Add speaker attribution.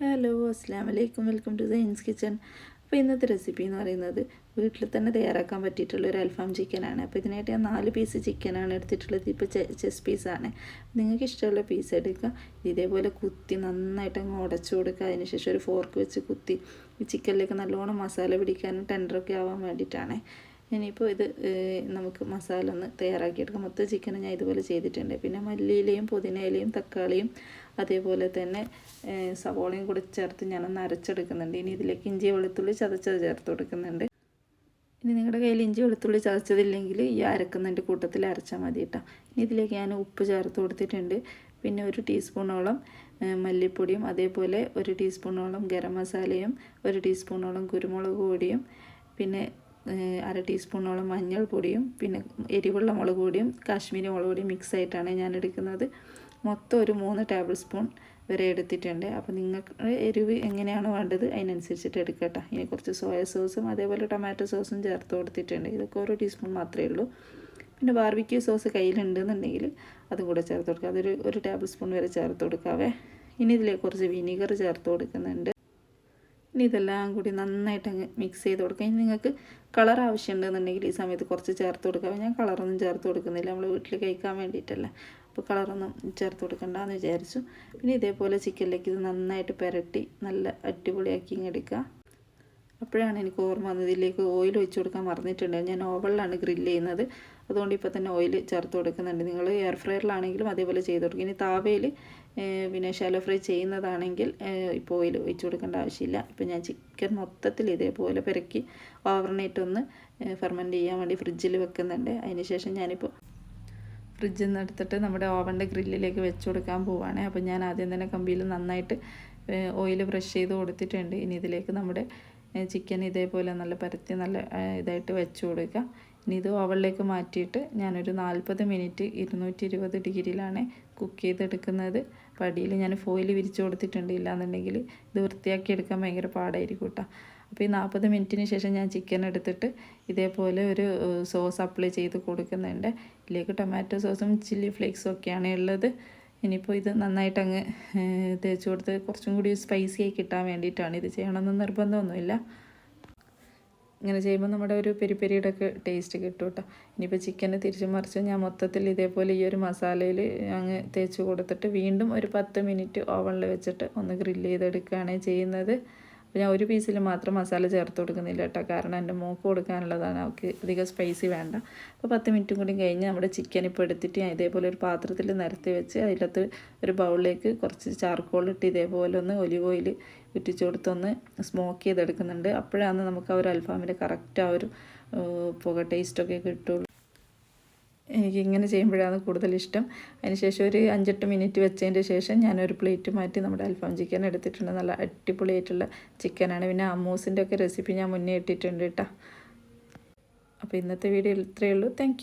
Speaker 1: Hello അസ്സാം വലൈക്കും welcome two science kitchen അപ്പോൾ ഇന്നത്തെ റെസിപ്പി എന്ന് പറയുന്നത് വീട്ടിൽ തന്നെ തയ്യാറാക്കാൻ പറ്റിയിട്ടുള്ള ഒരു അൽഫാം ചിക്കനാണ് അപ്പോൾ ഇതിനായിട്ട് ഞാൻ നാല് പീസ് ചിക്കനാണ് എടുത്തിട്ടുള്ളത്. ഇപ്പോൾ ചെസ് പീസാണ് നിങ്ങൾക്ക് ഇഷ്ടമുള്ള പീസ് എടുക്കുക. ഇതേപോലെ കുത്തി നന്നായിട്ട് അങ്ങ് ഉടച്ചു കൊടുക്കുക. അതിനുശേഷം ഒരു ഫോർക്ക് വെച്ച് കുത്തി ഈ ചിക്കനിലേക്ക് നല്ലോണം മസാല പിടിക്കാനും ടെൻഡറൊക്കെ ആവാൻ വേണ്ടിയിട്ടാണ്. ഇനിയിപ്പോൾ ഇത് നമുക്ക് മസാല ഒന്ന് തയ്യാറാക്കിയെടുക്കാം. മൊത്തം ചിക്കൻ ഞാൻ ഇതുപോലെ ചെയ്തിട്ടുണ്ട്. പിന്നെ മല്ലിയിലയും പുതിനയിലയും തക്കാളിയും അതേപോലെ തന്നെ സവോളയും കൂടെ ചേർത്ത് ഞാനൊന്ന് അരച്ചെടുക്കുന്നുണ്ട്. ഇനി ഇതിലേക്ക് ഇഞ്ചി വെളുത്തുള്ളി ചതച്ചത് ചേർത്ത് കൊടുക്കുന്നുണ്ട്. ഇനി നിങ്ങളുടെ കയ്യിൽ ഇഞ്ചി വെളുത്തുള്ളി ചതച്ചതില്ലെങ്കിൽ ഈ അരക്കുന്നതിന്റെ കൂട്ടത്തിൽ അരച്ചാൽ മതി കേട്ടോ. ഇനി ഇതിലേക്ക് ഞാൻ ഉപ്പ് ചേർത്ത് കൊടുത്തിട്ടുണ്ട്. പിന്നെ ഒരു ടീസ്പൂണോളം മല്ലിപ്പൊടിയും അതേപോലെ ഒരു ടീസ്പൂണോളം ഗരം മസാലയും ഒരു ടീസ്പൂണോളം കുരുമുളക് പൊടിയും പിന്നെ അര ടീസ്പൂണോളം മഞ്ഞൾപ്പൊടിയും പിന്നെ എരിവുള്ള മുളക് പൊടിയും കാശ്മീരി മുളക് പൊടിയും മിക്സ് ആയിട്ടാണ് ഞാൻ എടുക്കുന്നത്. മൊത്തം ഒരു മൂന്ന് ടേബിൾ സ്പൂൺ വരെ എടുത്തിട്ടുണ്ട്. അപ്പോൾ നിങ്ങൾക്ക് എരിവ് എങ്ങനെയാണ് വേണ്ടത് അതിനനുസരിച്ചിട്ട് എടുക്കട്ടെ. ഇനി കുറച്ച് സോയ സോസും അതേപോലെ ടൊമാറ്റോ സോസും ചേർത്ത് കൊടുത്തിട്ടുണ്ട്. ഇതൊക്കെ ഓരോ ടീസ്പൂൺ മാത്രമേ ഉള്ളൂ. പിന്നെ ബാർബിക്യൂ സോസ് കയ്യിലുണ്ടെന്നുണ്ടെങ്കിൽ അതും കൂടെ ചേർത്ത് കൊടുക്കുക. അതൊരു ഒരു ടേബിൾ സ്പൂൺ വരെ ചേർത്ത് കൊടുക്കാവേ. ഇനി ഇതിലേക്ക് കുറച്ച് വിനീഗർ ചേർത്ത് കൊടുക്കുന്നുണ്ട്. ഇനി ഇതെല്ലാം കൂടി നന്നായിട്ട് അങ്ങ് മിക്സ് ചെയ്ത് കൊടുക്കുക ഇനി നിങ്ങൾക്ക് കളർ ആവശ്യമുണ്ടെന്നുണ്ടെങ്കിൽ ഈ സമയത്ത് കുറച്ച് ചേർത്ത് കൊടുക്കുക ഞാൻ കളറൊന്നും ചേർത്ത് കൊടുക്കുന്നില്ല. നമ്മൾ വീട്ടിൽ കഴിക്കാൻ വേണ്ടിയിട്ടല്ല. അപ്പോൾ കളറൊന്നും ചേർത്ത് കൊടുക്കണ്ട എന്ന് വിചാരിച്ചു. പിന്നെ ഇതേപോലെ ചിക്കനിലേക്ക് ഇത് നന്നായിട്ട് പുരട്ടി നല്ല അടിപൊളിയാക്കി എടുക്കുക. അപ്പോഴാണ് എനിക്ക് ഓർമ്മ വന്നത്. ഇതിലേക്ക് ഓയിൽ ഒഴിച്ച് കൊടുക്കാൻ മറന്നിട്ടുണ്ട്. ഞാൻ ഓവളിലാണ് ഗ്രില്ല് ചെയ്യുന്നത്. അതുകൊണ്ട് ഇപ്പോൾ തന്നെ ഓയിൽ ചേർത്ത് കൊടുക്കുന്നുണ്ട്. നിങ്ങൾ എയർ ഫ്രയറിലാണെങ്കിലും അതേപോലെ ചെയ്ത് കൊടുക്കും. ഇനി താവയിൽ പിന്നെ ഷാലോ ഫ്രൈ ചെയ്യുന്നതാണെങ്കിൽ ഇപ്പോൾ ഓയിൽ ഒഴിച്ച് കൊടുക്കേണ്ട ആവശ്യമില്ല. ഇപ്പോൾ ഞാൻ ചിക്കൻ മൊത്തത്തിൽ ഇതേപോലെ പെരക്കി ഓവർനൈറ്റ് ഒന്ന് ഫെർമെന്റ് ചെയ്യാൻ വേണ്ടി ഫ്രിഡ്ജിൽ വെക്കുന്നുണ്ട്. അതിന് ശേഷം ഞാനിപ്പോൾ ഫ്രിഡ്ജിൽ നിന്ന് എടുത്തിട്ട് നമ്മുടെ ഓവന്റെ ഗ്രില്ലിലേക്ക് വെച്ച് കൊടുക്കാൻ പോവുകയാണ് അപ്പോൾ ഞാൻ ആദ്യം തന്നെ കമ്പിയിൽ നന്നായിട്ട് ഓയിൽ ബ്രഷ് ചെയ്ത് കൊടുത്തിട്ടുണ്ട്. ഇനി ഇതിലേക്ക് നമ്മുടെ ചിക്കൻ ഇതേപോലെ നല്ല പരത്തി നല്ല ഇതായിട്ട് വെച്ച് കൊടുക്കുക. ഇനി ഇത് ഓവളിലേക്ക് മാറ്റിയിട്ട് ഞാനൊരു നാൽപ്പത് മിനിറ്റ് ഇരുന്നൂറ്റി ഇരുപത് ഡിഗ്രിയിലാണ് കുക്ക് ചെയ്തെടുക്കുന്നത്. പടിയിൽ ഞാൻ ഫോയിൽ വിരിച്ചു കൊടുത്തിട്ടുണ്ട് ഇല്ലാന്നുണ്ടെങ്കിൽ ഇത് വൃത്തിയാക്കി എടുക്കാൻ ഭയങ്കര പാടായിരിക്കും കേട്ടോ അപ്പോൾ ഈ നാൽപ്പത് മിനിറ്റിന് ശേഷം ഞാൻ ചിക്കൻ എടുത്തിട്ട് ഇതേപോലെ ഒരു സോസ് അപ്ലൈ ചെയ്ത് കൊടുക്കുന്നുണ്ട്. ഇതിലേക്ക് ടൊമാറ്റോ സോസും ചില്ലി ഫ്ലേക്സും ഒക്കെയാണ് ഉള്ളത്. ഇനിയിപ്പോൾ ഇത് നന്നായിട്ട് അങ്ങ് തേച്ച് കൊടുത്ത് കുറച്ചും കൂടി സ്പൈസി ആയി കിട്ടാൻ വേണ്ടിയിട്ടാണ് ഇത് ചെയ്യണമെന്ന് നിർബന്ധമൊന്നുമില്ല. ഇങ്ങനെ ചെയ്യുമ്പോൾ നമ്മുടെ ഒരു പെരിപ്പെരിയുടെ ഒക്കെ ടേസ്റ്റ് കിട്ടും കേട്ടോ ഇനിയിപ്പോൾ ചിക്കന് തിരിച്ചു മറിച്ച് ഞാൻ മൊത്തത്തിൽ ഇതേപോലെ ഈ ഒരു മസാലയിൽ അങ്ങ് തേച്ച് കൊടുത്തിട്ട് വീണ്ടും ഒരു പത്ത് മിനിറ്റ് ഓവണിൽ വെച്ചിട്ട് ഒന്ന് ഗ്രില്ല് ചെയ്തെടുക്കുകയാണ് ചെയ്യുന്നത്. അപ്പോൾ ഞാൻ ഒരു പീസിൽ മാത്രം മസാല ചേർത്ത് കൊടുക്കുന്നില്ല കേട്ടോ കാരണം എന്റെ മൂക്ക് കൊടുക്കാനുള്ളതാണ്. അവൾക്ക് അധികം സ്പൈസി വേണ്ട. അപ്പോൾ പത്ത് മിനിറ്റും കൂടി കഴിഞ്ഞ് നമ്മുടെ ചിക്കൻ ഇപ്പോൾ എടുത്തിട്ട് ഞാൻ ഇതേപോലെ ഒരു പാത്രത്തിൽ നിരത്തി വെച്ച് അതിലകത്ത് ഒരു ബൗളിലേക്ക് കുറച്ച് ചാർക്കോൾ ഇട്ട് ഇതേപോലെ ഒന്ന് ഒലിവ് ഓയിൽ ഇട്ടിച്ച് കൊടുത്തൊന്ന് സ്മോക്ക് ചെയ്തെടുക്കുന്നുണ്ട്. അപ്പോഴാണ് നമുക്ക് ആ ഒരു അൽഫാമിന്റെ കറക്റ്റ് ആ ഒരു പുക ടേസ്റ്റൊക്കെ കിട്ടുള്ളൂ. എനിക്ക് ഇങ്ങനെ ചെയ്യുമ്പോഴാണ് കൂടുതൽ ഇഷ്ടം. അതിനുശേഷം ഒരു അഞ്ചെട്ട് മിനിറ്റ് വെച്ചതിന്റെ ശേഷം ഞാനൊരു പ്ലേറ്റ് മാറ്റി നമ്മുടെ അൽഫാം ചിക്കൻ എടുത്തിട്ടുണ്ട്. നല്ല അടിപൊളിയായിട്ടുള്ള ചിക്കനാണ്. പിന്നെ അമ്മൂസിന്റെ ഒക്കെ റെസിപ്പി ഞാൻ മുന്നേ ഇട്ടിട്ടുണ്ട് കേട്ടോ. അപ്പോൾ ഇന്നത്തെ വീഡിയോ ഇത്രയേ ഉള്ളൂ. താങ്ക്